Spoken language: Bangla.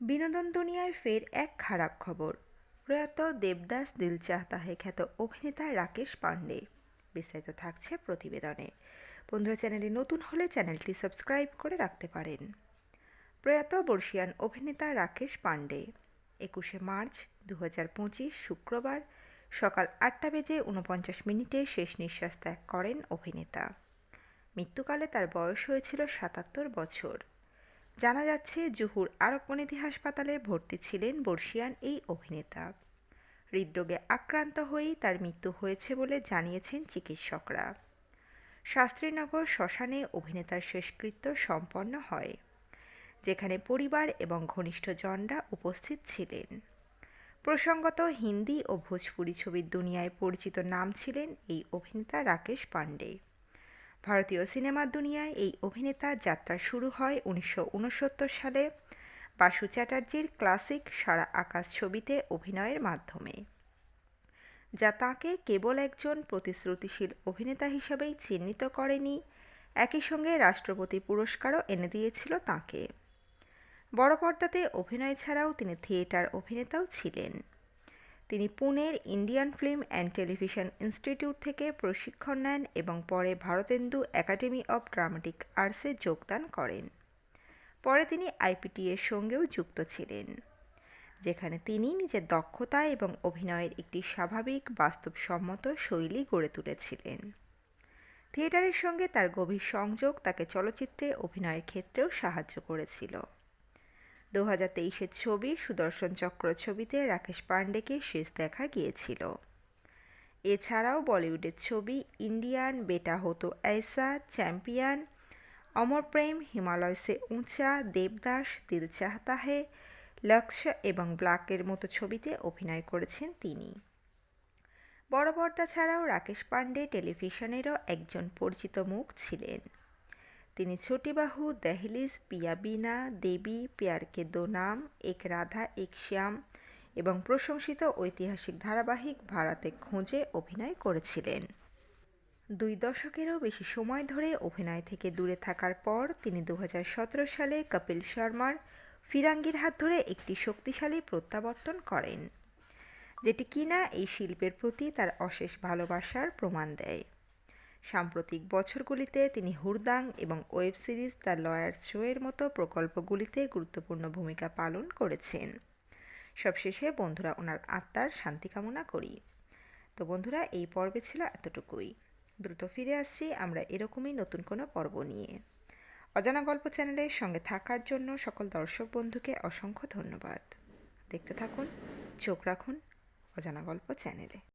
বিনোদন দুনিয়ায় ফের এক খারাপ খবর। প্রয়াত দেবদাস দিল চাহতা হে খ্যাত অভিনেতা রাকেশ পান্ডে। বিস্তারিত থাকছে প্রতিবেদনে। বন্ধুরা, চ্যানেলে নতুন হলে চ্যানেলটি সাবস্ক্রাইব করে রাখতে পারেন। প্রয়াত বর্ষিয়ান অভিনেতা রাকেশ পান্ডে, একুশে মার্চ দু হাজার পঁচিশ শুক্রবার সকাল আটটা বেজে উনপঞ্চাশ মিনিটে শেষ নিঃশ্বাস ত্যাগ করেন অভিনেতা। মৃত্যুকালে তার বয়স হয়েছিল সাতাত্তর বছর। জানা যাচ্ছে জুহুর আরবমনিধি হাসপাতালে ভর্তি ছিলেন বর্ষিয়ান এই অভিনেতা। হৃদরোগে আক্রান্ত হয়েই তার মৃত্যু হয়েছে বলে জানিয়েছেন চিকিৎসকরা। শাস্ত্রীনগর শ্মশানে অভিনেতার শেষকৃত্য সম্পন্ন হয়, যেখানে পরিবার এবং ঘনিষ্ঠজনরা উপস্থিত ছিলেন। প্রসঙ্গত হিন্দি ও ভোজপুরি ছবির দুনিয়ায় পরিচিত নাম ছিলেন এই অভিনেতা রাকেশ পান্ডে ভারতীয় সিনেমার দুনিয়ায় এই অভিনেতার যাত্রা শুরু হয় উনিশশো উনসত্তর সালে। বাসু চ্যাটার্জির ক্লাসিক সারা আকাশ ছবিতে অভিনয়ের মাধ্যমে। যা তাঁকে কেবল একজন প্রতিশ্রুতিশীল অভিনেতা হিসেবেই চিহ্নিত করেনি, একই সঙ্গে রাষ্ট্রপতি পুরস্কারও এনে দিয়েছিল তাঁকে। বড় পর্দাতে অভিনয় ছাড়াও তিনি থিয়েটার অভিনেতাও ছিলেন। তিনি পুনের Indian film and television institute থেকে প্রশিক্ষণ নেন এবং পরে ভারতেন্দু একাডেমি অব ড্রামাটিক আর্টসে যোগদান করেন। পরে তিনি আইপিটি এর সঙ্গেও যুক্ত ছিলেন, যেখানে তিনি নিজের দক্ষতা এবং অভিনয়ের একটি স্বাভাবিক বাস্তবসম্মত শৈলী গড়ে তুলেছিলেন। থিয়েটারের সঙ্গে তার গভীর সংযোগ তাকে চলচ্চিত্রে অভিনয়ের ক্ষেত্রেও সাহায্য করেছিল। দু হাজার তেইশের ছবি সুদর্শন চক্র ছবিতে রাকেশ পান্ডেকে শেষ দেখা গিয়েছিল। এছাড়াও বলিউডের ছবি ইন্ডিয়ান বেটা হতো ऐसा চ্যাম্পিয়ন, অমর প্রেম হিমালয় সে উঁচা, দেবদাস, দিল চাহতা হে, লক্ষ্য এবং ব্ল্যাকের মতো ছবিতে অভিনয় করেছেন তিনি। বড় পর্দা ছাড়াও রাকেশ পান্ডে টেলিভিশনেরও একজন পরিচিত মুখ ছিলেন। তিনি ছোটি বাহু দহলিজ পিয়া বিনা দেবী প্যার কে দো নাম, এক রাধা, এক শ্যাম এবং প্রশংসিত ঐতিহাসিক ধারাবাহিক ভারতে খোঁজে অভিনয় করেছিলেন। দুই দশকেরও বেশি সময় ধরে অভিনয় থেকে দূরে থাকার পর তিনি দু হাজার সতেরো সালে কপিল শর্মার ফিরাঙ্গির হাত ধরে একটি শক্তিশালী প্রত্যাবর্তন করেন, যেটি কিনা এই শিল্পের প্রতি তার অশেষ ভালোবাসার প্রমাণ দেয়। সাম্প্রতিক বছরগুলিতে তিনি হুরদাং এবং ওয়েব সিরিজ দ্য লয়ার শোয়ের মতো প্রকল্পগুলিতে গুরুত্বপূর্ণ ভূমিকা পালন করেছেন। সবশেষে বন্ধুরা, ওনার আত্মার শান্তি কামনা করি। তো বন্ধুরা, এই পর্বে ছিল এতটুকুই। দ্রুত ফিরে আসছি আমরা এরকমই নতুন কোনো পর্ব নিয়ে। অজানা গল্প চ্যানেলের সঙ্গে থাকার জন্য সকল দর্শক বন্ধুকে অসংখ্য ধন্যবাদ। দেখতে থাকুন, চোখ রাখুন অজানা গল্প চ্যানেলে।